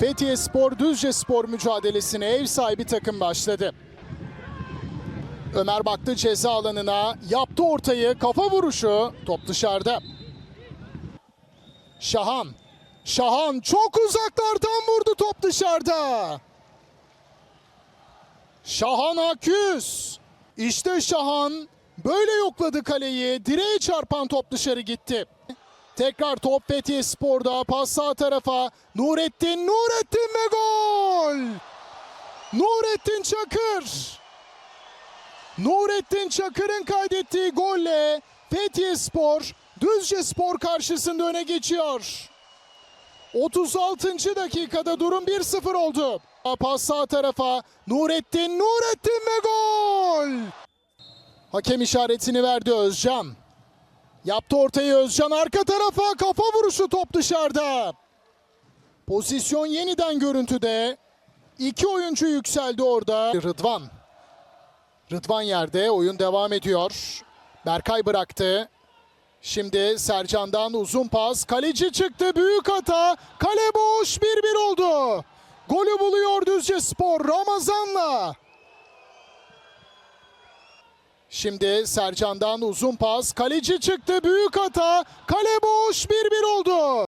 Fethiye Spor Düzce Spor mücadelesine ev sahibi takım başladı. Ömer baktı ceza alanına, yaptı ortayı, kafa vuruşu, top dışarıda. Şahan, Şahan çok uzaklardan vurdu top dışarıda. Şahan Aküz. İşte Şahan böyle yokladı kaleyi. Direğe çarpan top dışarı gitti. Tekrar top Fethiye Spor'da pas sağ tarafa. Nurettin, Nurettin ve gol! Nurettin Çakır. Nurettin Çakır'ın kaydettiği golle Fethiye Spor Düzce Spor karşısında öne geçiyor. 36. dakikada durum 1-0 oldu. Pas sağ tarafa Nurettin, Nurettin ve gol! Hakem işaretini verdi Özcan. Yaptı ortayı Özcan arka tarafa kafa vuruşu top dışarıda. Pozisyon yeniden görüntüde. İki oyuncu yükseldi orada. Rıdvan. Rıdvan yerde oyun devam ediyor. Berkay bıraktı. Şimdi Sercan'dan uzun pas. Kaleci çıktı. Büyük hata. Kale boş. 1-1 oldu. Golü buluyor Düzce Spor Ramazan'la. Şimdi Sercan'dan uzun pas. Kaleci çıktı. Büyük hata. Kale boş. 1-1 oldu.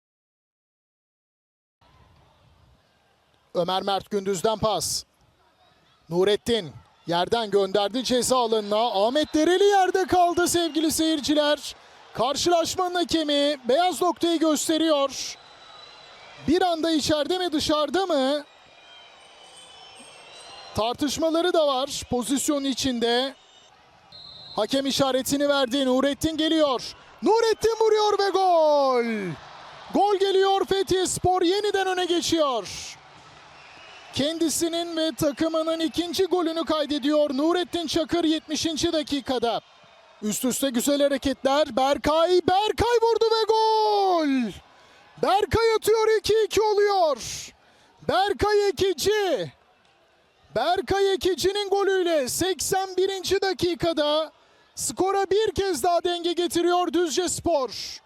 Ömer Mert Gündüz'den pas. Nurettin yerden gönderdi ceza alanına. Ahmet Dereli yerde kaldı sevgili seyirciler. Karşılaşmanın hakemi beyaz noktayı gösteriyor. Bir anda içeride mi dışarıda mı? Tartışmaları da var pozisyon içinde. Hakem işaretini verdi. Nurettin geliyor. Nurettin vuruyor ve gol. Gol geliyor Fethiye Spor yeniden öne geçiyor. Kendisinin ve takımının ikinci golünü kaydediyor Nurettin Çakır 70. dakikada. Üst üste güzel hareketler. Berkay, Berkay vurdu ve gol. Berkay atıyor 2-2 oluyor. Berkay Ekici. Berkay Ekici'nin golüyle 81. dakikada skora bir kez daha denge getiriyor Düzce Spor.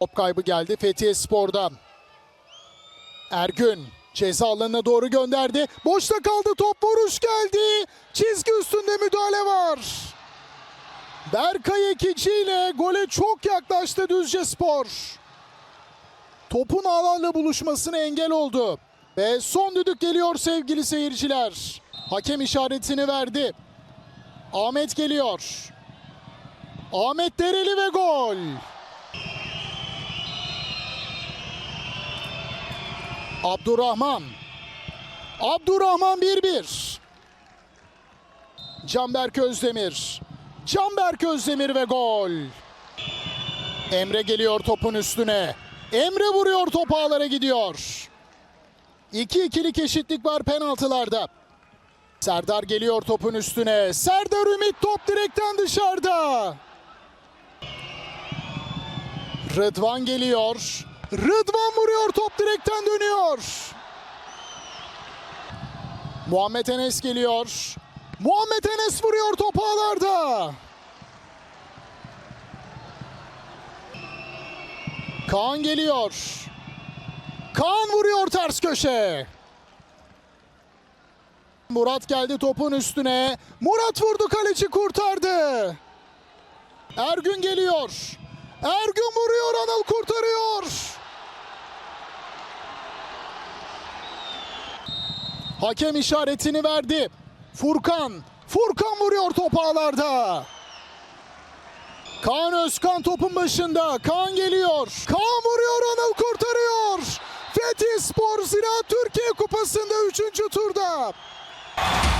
Top kaybı geldi Fethiye Spor'dan. Ergün ceza alanına doğru gönderdi. Boşta kaldı top vuruş geldi. Çizgi üstünde müdahale var. Berkay Ekici ile gole çok yaklaştı Düzce Spor. Topun ağlarla buluşmasına engel oldu. Ve son düdük geliyor sevgili seyirciler. Hakem işaretini verdi. Ahmet geliyor. Ahmet Dereli ve gol. Abdurrahman. Abdurrahman 1-1. Canberk Özdemir. Canberk Özdemir ve gol. Emre geliyor topun üstüne. Emre vuruyor top ağlara gidiyor. 2-2'lik eşitlik var penaltılarda. Serdar geliyor topun üstüne. Serdar Ümit top direkten dışarıda. Rıdvan geliyor. Rıdvan vuruyor top direkten dönüyor. Muhammed Enes geliyor. Muhammed Enes vuruyor top ağlarda. Kaan geliyor. Kaan vuruyor ters köşe. Murat geldi topun üstüne. Murat vurdu kaleci kurtardı. Ergün geliyor. Ergün vuruyor Anıl kurtarıyor. Hakem işaretini verdi. Furkan. Furkan vuruyor top ağlarda. Kaan Özkan topun başında. Kaan geliyor. Kaan vuruyor Anıl kurtarıyor. Fethiye Spor Ziraat Türkiye Kupası'nda 3. turda. Bye.